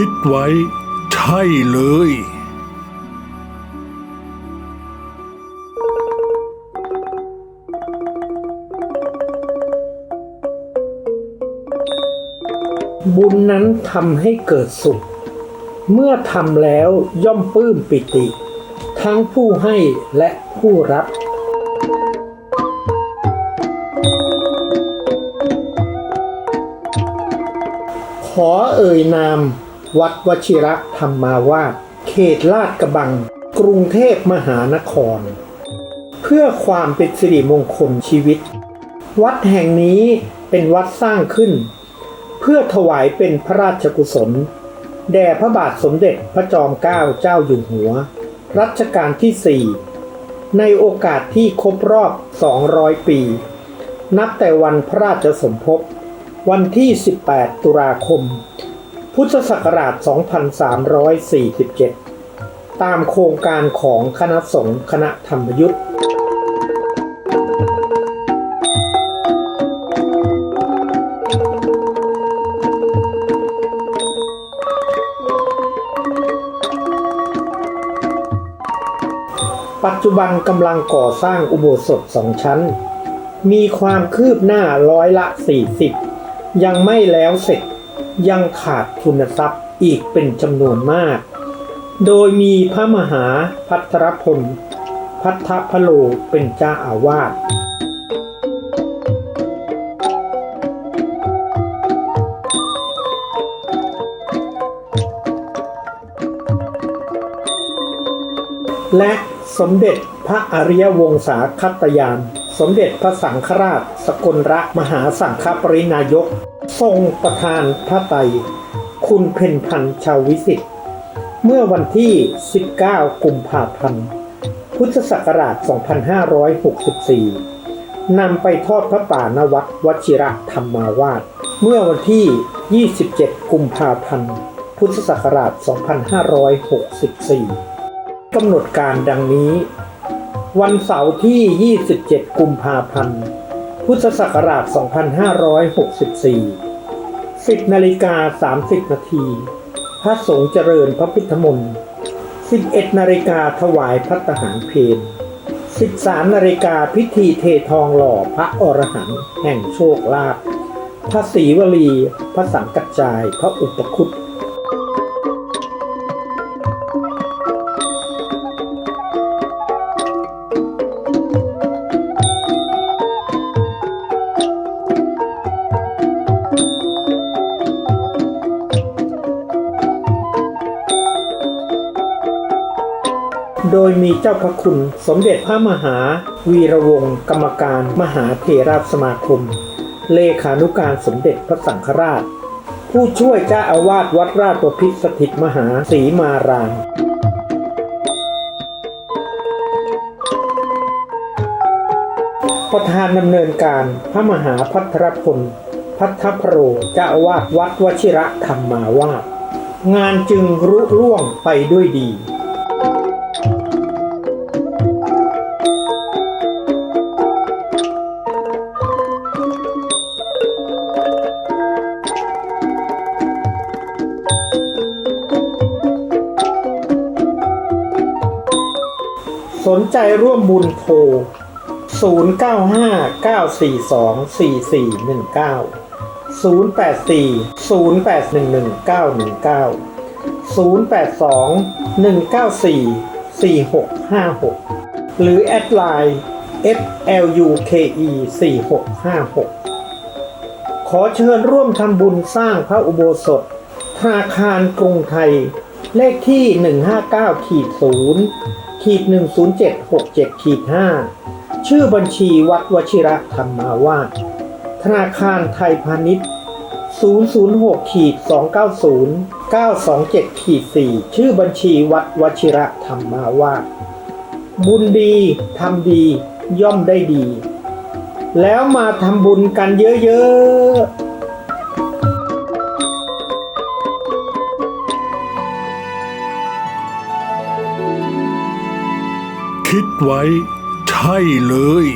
คิดไว้ ใช่เลย บุญนั้นทำให้เกิดสุข เมื่อทำแล้วย่อมปลื้มปิติ ทั้งผู้ให้และผู้รับขอเอ่ยนาม วัดวชิระธรรมาวาสเขตลาดกระบัง กรุงเทพมหานคร เพื่อความเป็นสิริมงคลชีวิต วัดแห่งนี้เป็นวัดสร้างขึ้น เพื่อถวายเป็นพระราชกุศล แด่พระบาทสมเด็จพระจอมเกล้าเจ้าอยู่หัว รัชกาลที่4ในโอกาสที่ครบรอบ 200 ปี นับแต่วันพระราชสมภพ วันที่ 18 ตุลาคม พุทธศักราช 2347 ตามโครงการของคณะสงฆ์คณะธรรมยุทธปัจจุบันกำลังก่อสร้างอุโบสถสองชั้น มีความคืบหน้าร้อยละ 40 ยังไม่แล้วเสร็จ ยังขาดทุนทรัพย์อีกเป็นจำนวนมาก โดยมีพระมหาพัทรพล พัทธพโลเป็นเจ้าอาวาสและสมเด็จพระอริยวงศาคัตยาน สมเด็จพระสังฆราช สกลระมหาสังฆปรินายก ทรงประทานพระไตรคุณเพ็ญพันธ์ชาววิสิทธิ์เมื่อวันที่ 19 กุมภาพันธ์ พุทธศักราช 2564 นำไปทอดพระป่านวัดวชิระธรรมาวาสเมื่อวันที่ 27 กุมภาพันธ์ พุทธศักราช 2564 กำหนดการดังนี้ วันเสาร์ที่ 27 กุมภาพันธ์ พุทธศักราช 2564 10นาฬิกา 30 นาที พระสงฆ์เจริญพระพุทธมนต์11นาฬิกาถวายพัตหารเพล13นาฬิกาพิธีเททองหล่อพระอรหันต์แห่งโชคลาภพระศรีวลี พระสังกัจจาย พระอุปคุต โดยมีเจ้าพระคุณสมเด็จพระมหา วีระวงศ์กรรมการมหาเถราสมาคม เลขานุการสมเด็จพระสังฆราช ผู้ช่วยเจ้าอาวาสวัดราชบพิตรสถิตมหาศรีมารามประธานดำเนินการพระมหาพัทรพลพัทธพโรเจ้าอาวาสวัดวชิระธรรมาวาสงานจึงรุล่วงไปด้วยดี สนใจร่วมบุญโทร 09544019 0840811919 082 194 4656 หรือแอดไลน์ FLUKE 4656 ขอเชิญร่วมทำบุญสร้างพระอุโบสถ ธนาคารกรุงไทย เลขที่ 159ขีด0 ขีด10767ขีด5ชื่อบัญชีวัดวชิระธรรมาวาสธนาคารไทยพาณิชย์ 006ขีด290 927ขีด4ชื่อบัญชีวัดวชิระธรรมาวาสบุญดีทำดีย่อมได้ดี แล้วมาทำบุญกันเยอะๆ คิดไว้ ใช่เลย